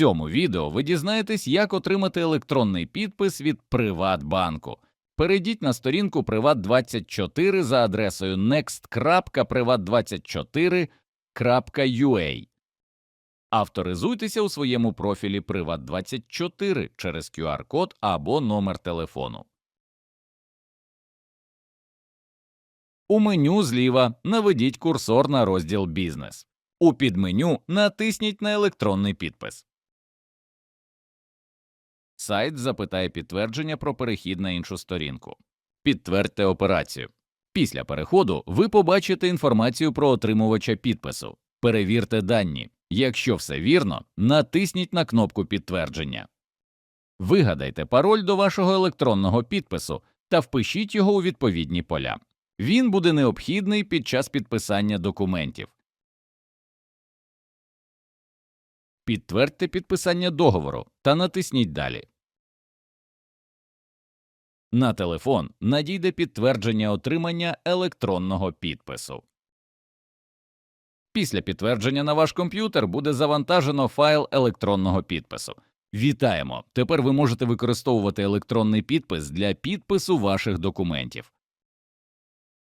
цьому відео ви дізнаєтесь, як отримати електронний підпис від Приватбанку. Перейдіть на сторінку Приват24 за адресою next.privat24.ua. Авторизуйтеся у своєму профілі Приват24 через QR-код або номер телефону. У меню зліва наведіть курсор на розділ Бізнес. У підменю натисніть на електронний підпис. Сайт запитає підтвердження про перехід на іншу сторінку. Підтвердьте операцію. Після переходу ви побачите інформацію про отримувача підпису. Перевірте дані. Якщо все вірно, натисніть на кнопку підтвердження. Вигадайте пароль до вашого електронного підпису та впишіть його у відповідні поля. Він буде необхідний під час підписання документів. Підтвердьте підписання договору та натисніть Далі. На телефон надійде підтвердження отримання електронного підпису. Після підтвердження на ваш комп'ютер буде завантажено файл електронного підпису. Вітаємо! Тепер ви можете використовувати електронний підпис для підпису ваших документів.